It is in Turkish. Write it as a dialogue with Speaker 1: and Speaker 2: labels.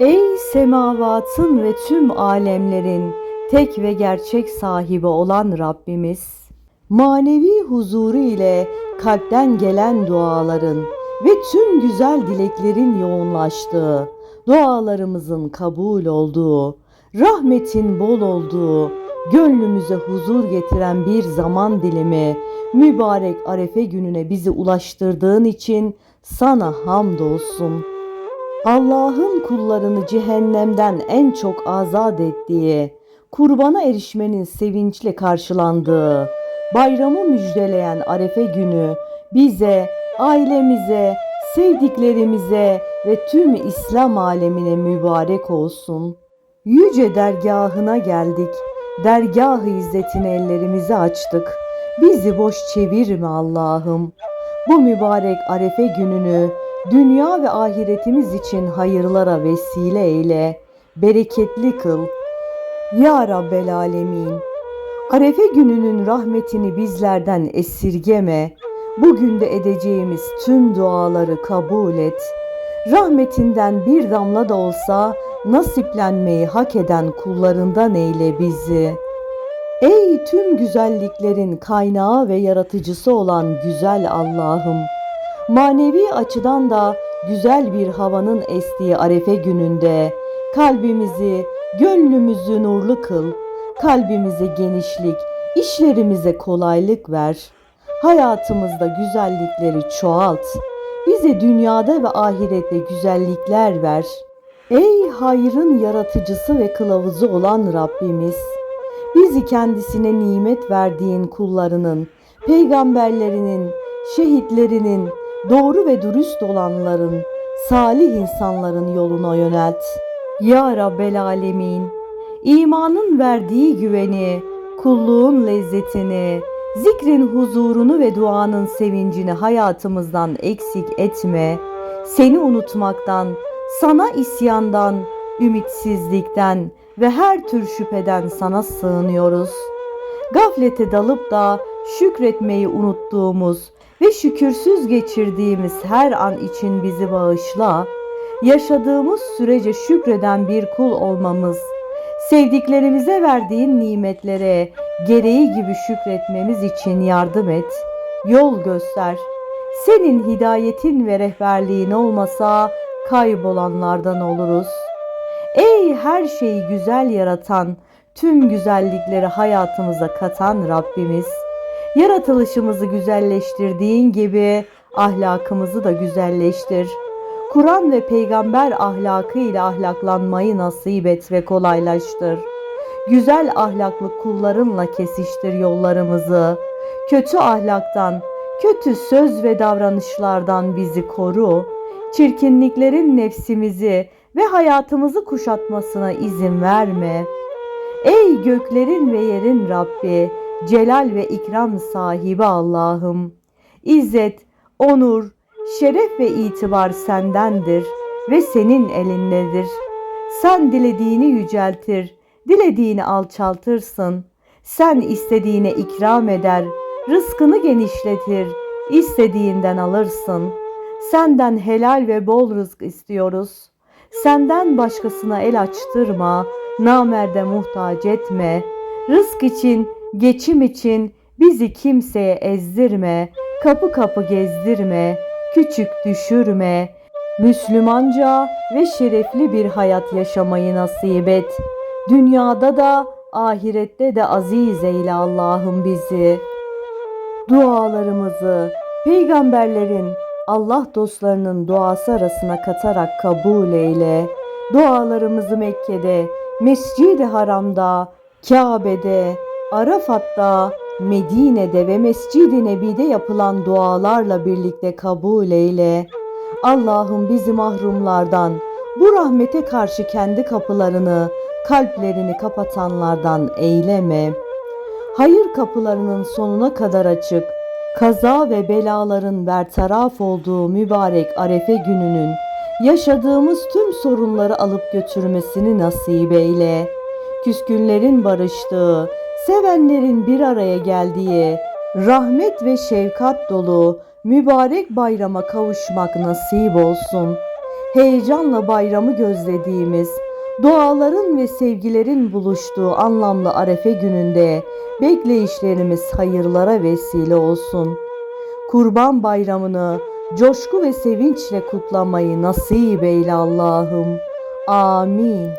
Speaker 1: Ey semavatın ve tüm alemlerin tek ve gerçek sahibi olan Rabbimiz, manevi huzuru ile kalpten gelen duaların ve tüm güzel dileklerin yoğunlaştığı, dualarımızın kabul olduğu, rahmetin bol olduğu, gönlümüze huzur getiren bir zaman dilimi, mübarek Arefe gününe bizi ulaştırdığın için sana hamdolsun. Allah'ın kullarını cehennemden en çok azat ettiği, kurbana erişmenin sevinçle karşılandığı, bayramı müjdeleyen Arefe günü bize, ailemize, sevdiklerimize ve tüm İslam alemine mübarek olsun. Yüce dergahına geldik. Dergah-ı izzetine ellerimizi açtık. Bizi boş çevirme Allah'ım. Bu mübarek Arefe gününü dünya ve ahiretimiz için hayırlara vesile eyle. Bereketli kıl. Ya Rabbel Alemin. Arefe gününün rahmetini bizlerden esirgeme. Bugün de edeceğimiz tüm duaları kabul et. Rahmetinden bir damla da olsa nasiplenmeyi hak eden kullarından eyle bizi. Ey tüm güzelliklerin kaynağı ve yaratıcısı olan güzel Allah'ım! Manevi açıdan da güzel bir havanın estiği Arefe gününde kalbimizi, gönlümüzü nurlu kıl. Kalbimize genişlik, işlerimize kolaylık ver. Hayatımızda güzellikleri çoğalt. Bize dünyada ve ahirette güzellikler ver. Ey hayrın yaratıcısı ve kılavuzu olan Rabbimiz! Bizi kendisine nimet verdiğin kullarının, peygamberlerinin, şehitlerinin, doğru ve dürüst olanların, salih insanların yoluna yönelt. Ya Rabbel Alemin, imanın verdiği güveni, kulluğun lezzetini, zikrin huzurunu ve duanın sevincini hayatımızdan eksik etme. Seni unutmaktan, sana isyandan, ümitsizlikten ve her tür şüpheden sana sığınıyoruz. Gaflete dalıp da şükretmeyi unuttuğumuz ve şükürsüz geçirdiğimiz her an için bizi bağışla. Yaşadığımız sürece şükreden bir kul olmamız, sevdiklerimize verdiğin nimetlere gereği gibi şükretmemiz için yardım et. Yol göster. Senin hidayetin ve rehberliğin olmasa kaybolanlardan oluruz. Ey her şeyi güzel yaratan, tüm güzellikleri hayatımıza katan Rabbimiz, yaratılışımızı güzelleştirdiğin gibi ahlakımızı da güzelleştir. Kur'an ve peygamber ahlakı ile ahlaklanmayı nasip et ve kolaylaştır. Güzel ahlaklı kullarınla kesiştir yollarımızı. Kötü ahlaktan, kötü söz ve davranışlardan bizi koru. Çirkinliklerin nefsimizi ve hayatımızı kuşatmasına izin verme. Ey göklerin ve yerin Rabbi, celal ve ikram sahibi Allah'ım. İzzet, onur, şeref ve itibar sendendir ve senin elindedir. Sen dilediğini yüceltir, dilediğini alçaltırsın. Sen istediğine ikram eder, rızkını genişletir, istediğinden alırsın. Senden helal ve bol rızk istiyoruz. Senden başkasına el açtırma, namerde muhtaç etme. Rızk için, geçim için bizi kimseye ezdirme, kapı kapı gezdirme, küçük düşürme. Müslümanca ve şerefli bir hayat yaşamayı nasip et. Dünyada da ahirette de aziz eyle Allah'ım bizi. Dualarımızı peygamberlerin, Allah dostlarının duası arasına katarak kabul eyle. Dualarımızı Mekke'de, Mescid-i Haram'da, Kabe'de, Arafat'ta, Medine'de ve Mescid-i Nebi'de yapılan dualarla birlikte kabul eyle. Allah'ım bizi mahrumlardan, bu rahmete karşı kendi kapılarını, kalplerini kapatanlardan eyleme. Hayır kapılarının sonuna kadar açık, kaza ve belaların bertaraf olduğu mübarek Arefe gününün yaşadığımız tüm sorunları alıp götürmesini nasip eyle. Küskünlerin barıştığı, sevenlerin bir araya geldiği, rahmet ve şefkat dolu mübarek bayrama kavuşmak nasip olsun. heyecanla bayramı gözlediğimiz, duaların ve sevgilerin buluştuğu anlamlı Arefe gününde bekleyişlerimiz hayırlara vesile olsun. Kurban bayramını coşku ve sevinçle kutlamayı nasip eyle Allah'ım. Amin.